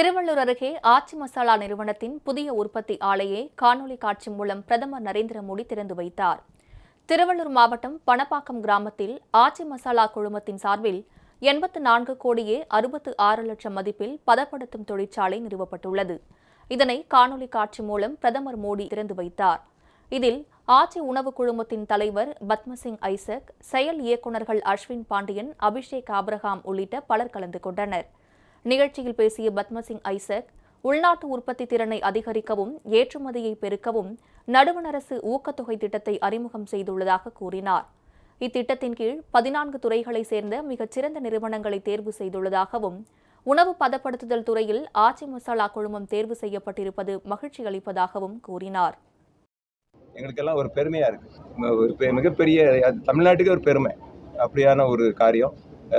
திருவள்ளூர் அருகே ஆச்சி மசாலா நிறுவனத்தின் புதிய உற்பத்தி ஆலையை காணொலி காட்சி மூலம் பிரதமர் நரேந்திர மோடி திறந்து வைத்தார். திருவள்ளூர் மாவட்டம் பணப்பாக்கம் கிராமத்தில் ஆச்சி மசாலா குழுமத்தின் சார்பில் எண்பத்து நான்கு கோடியே அறுபத்து ஆறு லட்சம் மதிப்பில் பதப்படுத்தும் தொழிற்சாலை நிறுவப்பட்டுள்ளது. இதனை காணொலி காட்சி மூலம் பிரதமர் மோடி திறந்து வைத்தார். இதில் ஆச்சி உணவு குழுமத்தின் தலைவர் பத்மசிங் ஐசக் செயல் இயக்குநர்கள் அஸ்வின் பாண்டியன் அபிஷேக் ஆப்ரஹாம் உள்ளிட்ட பலர் கலந்து கொண்டனர். நிகழ்ச்சியில் பேசிய பத்மசிங் ஐசக் உள்நாட்டு உற்பத்தி திறனை அதிகரிக்கவும் ஏற்றுமதியை பெருக்கவும் நடுவண் அரசு ஊக்கத்தொகை திட்டத்தை அறிமுகம் செய்துள்ளதாக கூறினார். இத்திட்டத்தின் கீழ் பதினான்கு துறைகளைச் சேர்ந்த மிகச்சிறந்த நிறுவனங்களை தேர்வு செய்துள்ளதாகவும் உணவு பதப்படுத்துதல் துறையில் ஆச்சி மசாலா குழுமம் தேர்வு செய்யப்பட்டிருப்பது மகிழ்ச்சி அளிப்பதாகவும் கூறினார். எங்களுக்கெல்லாம் ஒரு பெருமையா இருக்கு. ஒரு மிகப்பெரிய தமிழ்நாட்டுக்கு ஒரு பெருமை. அப்படியான ஒரு காரியம்.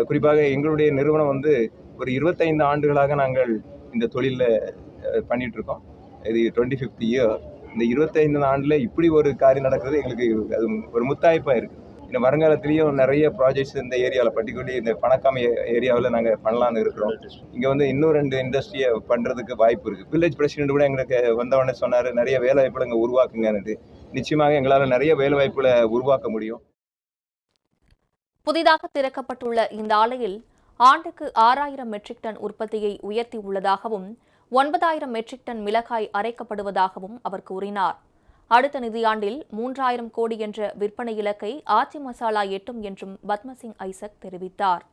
குறிப்பாக எங்களுடைய நிறுவனம் வந்து ஒரு இருபத்தைந்து ஆண்டுகளாக நாங்கள் இந்த தொழிலில் பண்ணிகிட்ருக்கோம் இது டுவெண்ட்டி ஃபிஃப்த் இயர் இந்த இருபத்தைந்து ஆண்டில் இப்படி ஒரு காரியம் நடக்கிறது எங்களுக்கு அது ஒரு முத்தாய்ப்பாக இருக்குது இந்த வருங்காலத்துலேயும் நிறைய ப்ராஜெக்ட்ஸ் இந்த ஏரியாவில் பர்டிகுலர்லி இந்த பணக்காம ஏரியாவில் நாங்கள் பண்ணலான்னு இருக்கிறோம். இங்கே வந்து இன்னும் ரெண்டு இண்டஸ்ட்ரியை பண்ணுறதுக்கு வாய்ப்பு இருக்குது வில்லேஜ் பிரசிடென்ட் கூட எங்களுக்கு வந்தவொடனே சொன்னார் நிறைய வேலை வாய்ப்புகளை இங்கே உருவாக்குங்கன்னு நிச்சயமாக எங்களால் நிறைய வேலை வாய்ப்புகளை உருவாக்க முடியும். புதிதாக திறக்கப்பட்டுள்ள இந்த ஆலையில் ஆண்டுக்கு ஆறாயிரம் மெட்ரிக் டன் உற்பத்தியை உயர்த்தி உள்ளதாகவும் ஒன்பதாயிரம் மெட்ரிக் டன் மிளகாய் அரைக்கப்படுவதாகவும் அவர் கூறினார். அடுத்த நிதியாண்டில் மூன்றாயிரம் கோடி என்ற விற்பனை இலக்கை ஆச்சி மசாலா எட்டும் என்றும் பத்மசிங் ஐசக் தெரிவித்தார்.